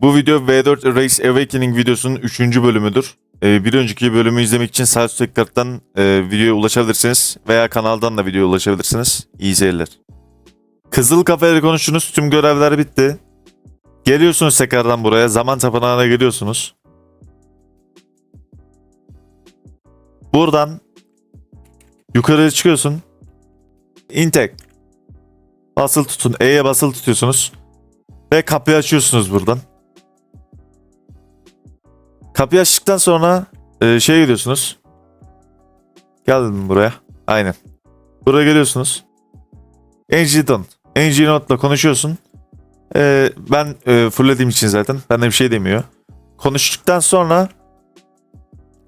Bu video V4 Race Awakening videosunun 3. bölümüdür. Ee, bir önceki bölümü izlemek için sağ üstteki karttan e, videoya ulaşabilirsiniz veya kanaldan da videoya ulaşabilirsiniz. İyi seyirler. Kızıl kafayla konuştunuz. Tüm görevler bitti. Geliyorsunuz tekrardan buraya. Zaman tapınağına geliyorsunuz. Buradan yukarıya çıkıyorsun. Intek. Basılı tutun. E'ye basılı tutuyorsunuz. Ve kapıyı açıyorsunuz buradan. Kapıyı açtıktan sonra e, şeye gidiyorsunuz. Geldim buraya. Aynen. Buraya geliyorsunuz. Angie Don't. Angie Not'la konuşuyorsun. E, ben e, fullediğim için zaten. Benden bir şey demiyor. Konuştuktan sonra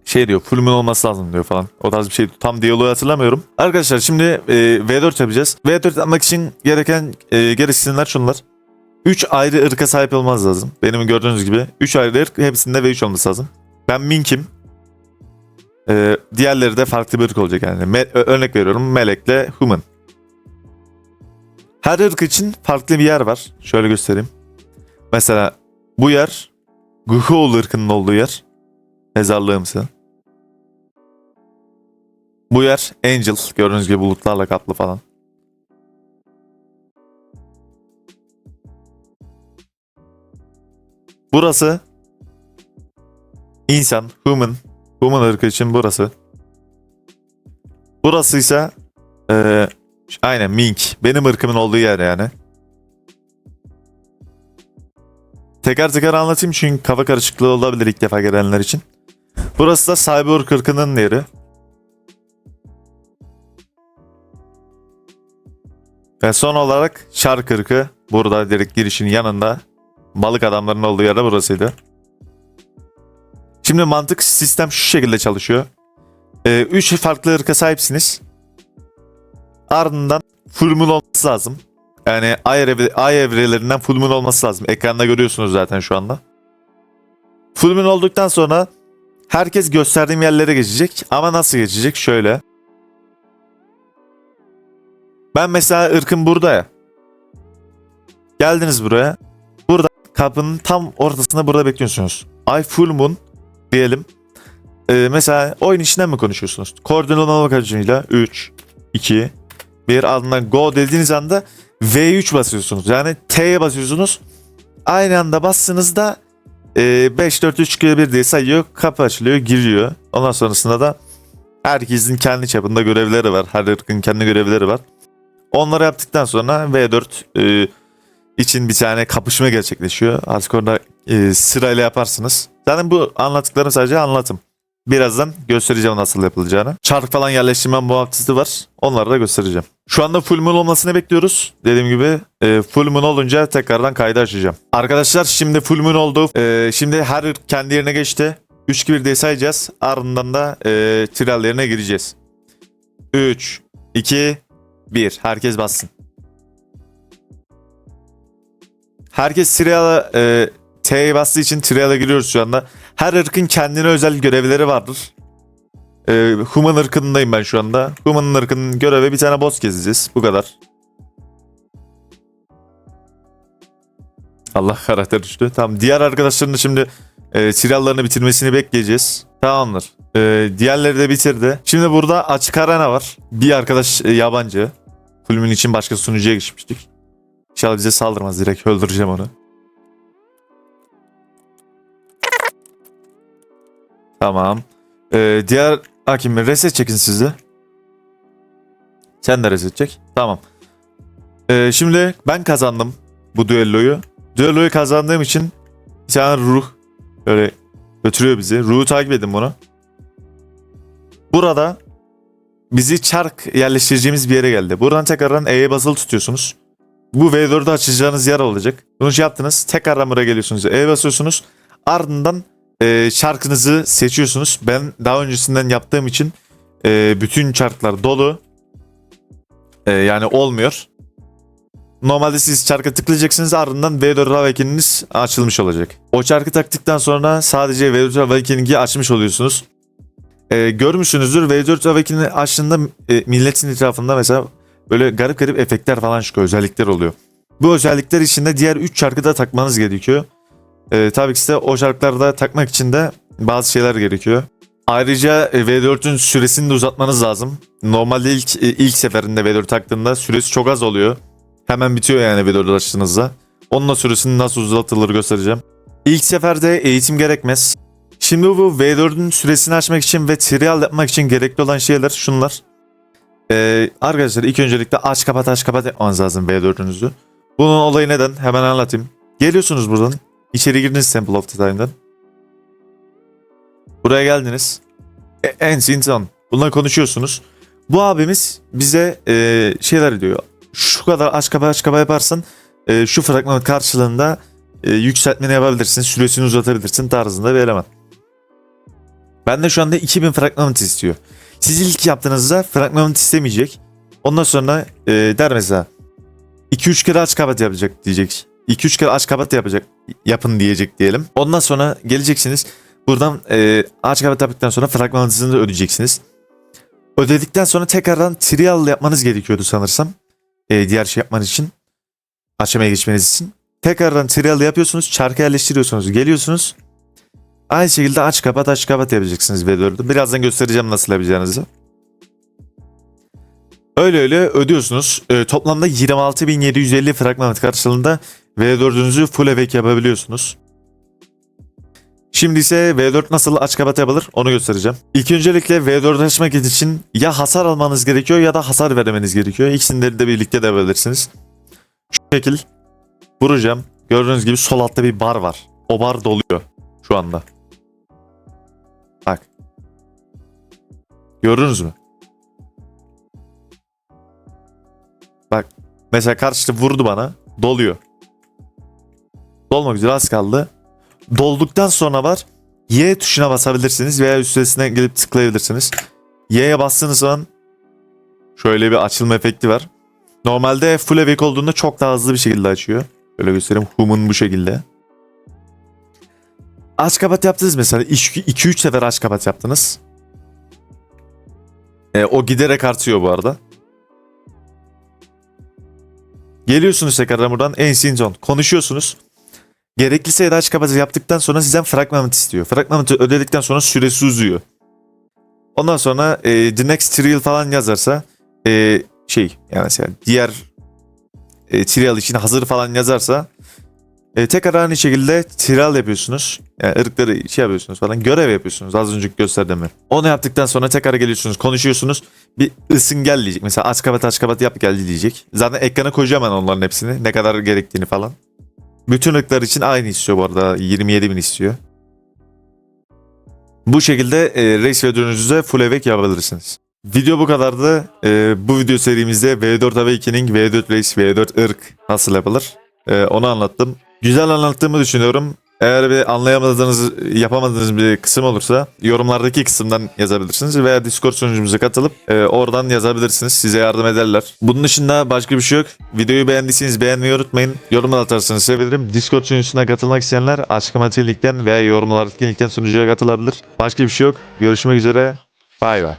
şey diyor full moon olması lazım diyor falan. O tarz bir şey. Tam diyaloğu hatırlamıyorum. Arkadaşlar şimdi e, V4 yapacağız. V4 yapmak için gereken e, gereksinimler şunlar. 3 ayrı ırka sahip olmanız lazım. Benim gördüğünüz gibi 3 ayrı ırk hepsinde V3 olması lazım. Ben Mink'im. Ee, diğerleri de farklı bir ırk olacak yani. Me- örnek veriyorum Melek'le Human. Her ırk için farklı bir yer var. Şöyle göstereyim. Mesela bu yer Guhul ırkının olduğu yer. Mezarlığımsı. Bu yer Angel. Gördüğünüz gibi bulutlarla kaplı falan. Burası insan, human, human ırkı için burası. Burası ise eee, aynen mink, benim ırkımın olduğu yer yani. Teker teker anlatayım çünkü kafa karışıklığı olabilir ilk defa gelenler için. Burası da Cyborg ırkının yeri. Ve son olarak Shark ırkı burada direkt girişin yanında balık adamların olduğu yerde burasıydı. Şimdi mantık sistem şu şekilde çalışıyor. 3 farklı ırka sahipsiniz. Ardından full moon olması lazım. Yani ay, evre, ay evrelerinden full moon olması lazım. Ekranda görüyorsunuz zaten şu anda. Full moon olduktan sonra herkes gösterdiğim yerlere geçecek. Ama nasıl geçecek? Şöyle. Ben mesela ırkım burada ya. Geldiniz buraya kapının tam ortasında burada bekliyorsunuz. Ay full moon diyelim. Ee, mesela oyun içinden mi konuşuyorsunuz? Koordinat amacıyla 3, 2, 1 ardından go dediğiniz anda V3 basıyorsunuz. Yani T'ye basıyorsunuz. Aynı anda bastığınızda e, 5, 4, 3, 2, 1 diye sayıyor. Kapı açılıyor, giriyor. Ondan sonrasında da herkesin kendi çapında görevleri var. Her ırkın kendi görevleri var. Onları yaptıktan sonra V4 e, için bir tane kapışma gerçekleşiyor. Artık orada e, sırayla yaparsınız. Zaten bu anlattıklarım sadece anlatım. Birazdan göstereceğim nasıl yapılacağını. Çark falan yerleştirme muhabbeti var. Onları da göstereceğim. Şu anda full moon olmasını bekliyoruz. Dediğim gibi e, full moon olunca tekrardan kaydı açacağım. Arkadaşlar şimdi full moon oldu. E, şimdi her kendi yerine geçti. 3 2 1 diye sayacağız. Ardından da e, trial yerine gireceğiz. 3 2 1 Herkes bassın. Herkes trial'a e, T'ye bastığı için trial'a giriyoruz şu anda. Her ırkın kendine özel görevleri vardır. E, Human ırkındayım ben şu anda. Human ırkının görevi bir tane boss gezeceğiz. Bu kadar. Allah karakter düştü. Tamam diğer arkadaşların da şimdi e, trial'larını bitirmesini bekleyeceğiz. Tamamdır. E, diğerleri de bitirdi. Şimdi burada açık arena var. Bir arkadaş e, yabancı. Kulübün için başka sunucuya geçmiştik. İnşallah bize saldırmaz direkt öldüreceğim onu. Tamam. Ee, diğer hakim reset çekin sizi. Sen de reset çek. Tamam. Ee, şimdi ben kazandım bu düelloyu. Düelloyu kazandığım için bir tane ruh böyle götürüyor bizi. Ruhu takip edin bunu. Burada bizi çark yerleştireceğimiz bir yere geldi. Buradan tekrardan E'ye basılı tutuyorsunuz. Bu V4'ü açacağınız yer olacak. Bunu şey yaptınız. Tekrardan buraya geliyorsunuz. E basıyorsunuz. Ardından e, şarkınızı seçiyorsunuz. Ben daha öncesinden yaptığım için e, bütün çarklar dolu. E, yani olmuyor. Normalde siz çarka tıklayacaksınız ardından V4 Awakening'iniz açılmış olacak. O çarkı taktıktan sonra sadece V4 Awakening'i açmış oluyorsunuz. E, görmüşsünüzdür V4 Awakening'i açtığında e, milletin etrafında mesela böyle garip garip efektler falan çıkıyor, özellikler oluyor. Bu özellikler içinde diğer 3 çarkı da takmanız gerekiyor. E, tabii ki de o şarkılarda takmak için de bazı şeyler gerekiyor. Ayrıca e, V4'ün süresini de uzatmanız lazım. Normalde ilk e, ilk seferinde V4 taktığında süresi çok az oluyor. Hemen bitiyor yani V4 açtığınızda. Onunla süresini nasıl uzatılır göstereceğim. İlk seferde eğitim gerekmez. Şimdi bu V4'ün süresini açmak için ve trial yapmak için gerekli olan şeyler şunlar. Ee, arkadaşlar ilk öncelikle aç kapat aç kapat yapmanız lazım V4'ünüzü. Bunun olayı neden? Hemen anlatayım. Geliyorsunuz buradan. İçeri girdiniz Temple of Time'dan. Buraya geldiniz. E, Ancient One. Bununla konuşuyorsunuz. Bu abimiz bize e, şeyler diyor. Şu kadar aç kapa aç kapa yaparsan e, şu fragmanın karşılığında e, yükseltmeni yapabilirsin. Süresini uzatabilirsin tarzında bir eleman. Ben de şu anda 2000 fragment istiyor. Siz ilk yaptığınızda fragment istemeyecek. Ondan sonra e, der mesela 2-3 kere aç kapat yapacak diyecek. 2-3 kere aç kapat yapacak yapın diyecek diyelim. Ondan sonra geleceksiniz. Buradan e, aç kapat yaptıktan sonra fragmanınızı da ödeyeceksiniz. Ödedikten sonra tekrardan trial yapmanız gerekiyordu sanırsam. E, diğer şey yapmanız için. Aşamaya geçmeniz için. Tekrardan trial yapıyorsunuz. Çarkı yerleştiriyorsunuz. Geliyorsunuz. Aynı şekilde aç kapat aç kapat yapacaksınız V4'ü. Birazdan göstereceğim nasıl yapacağınızı. Öyle öyle ödüyorsunuz. E, toplamda 26.750 fragman karşılığında V4'ünüzü full evek yapabiliyorsunuz. Şimdi ise V4 nasıl aç kapat yapılır onu göstereceğim. İlk öncelikle V4 açmak için ya hasar almanız gerekiyor ya da hasar vermeniz gerekiyor. İkisini de birlikte de yapabilirsiniz. Şu şekil vuracağım. Gördüğünüz gibi sol altta bir bar var. O bar doluyor şu anda. Bak. Gördünüz mü? Bak. Mesela karşıda vurdu bana. Doluyor. Dolmak üzere az kaldı. Dolduktan sonra var. Y tuşuna basabilirsiniz veya üstesine gelip tıklayabilirsiniz. Y'ye bastığınız zaman şöyle bir açılma efekti var. Normalde full awake olduğunda çok daha hızlı bir şekilde açıyor. Şöyle göstereyim. Hum'un bu şekilde. Aç kapat yaptınız mesela. 2-3 sefer aç kapat yaptınız. E, o giderek artıyor bu arada. Geliyorsunuz tekrardan buradan Zone. Konuşuyorsunuz. Gerekli sayıda aç kapat yaptıktan sonra sizden fragment istiyor. Fragment'ı ödedikten sonra süresi uzuyor. Ondan sonra e, the next trial falan yazarsa e, şey yani mesela diğer e, trial için hazır falan yazarsa e, tekrar aynı şekilde trial yapıyorsunuz. Yani ırkları şey yapıyorsunuz falan görev yapıyorsunuz az önce gösterdim mi? Onu yaptıktan sonra tekrar geliyorsunuz konuşuyorsunuz. Bir ısın gel diyecek. Mesela aç kapat aç kapat yap geldi diyecek. Zaten ekrana koyacağım ben onların hepsini. Ne kadar gerektiğini falan. Bütün ırklar için aynı istiyor bu arada. 27 bin istiyor. Bu şekilde e, race V4'ünüzde full evek yapabilirsiniz. Video bu kadardı. E, bu video serimizde V4 Awakening, V4 Race, V4 ırk nasıl yapılır? E, onu anlattım. Güzel anlattığımı düşünüyorum. Eğer bir anlayamadığınız, yapamadığınız bir kısım olursa yorumlardaki kısımdan yazabilirsiniz veya Discord sunucumuza katılıp e, oradan yazabilirsiniz. Size yardım ederler. Bunun dışında başka bir şey yok. Videoyu beğendiyseniz beğenmeyi unutmayın. Yorumlar atarsanız sevinirim. Discord sunucusuna katılmak isteyenler açıklamadaki linkten veya yorumlardaki linkten sunucuya katılabilir. Başka bir şey yok. Görüşmek üzere. Bay bay.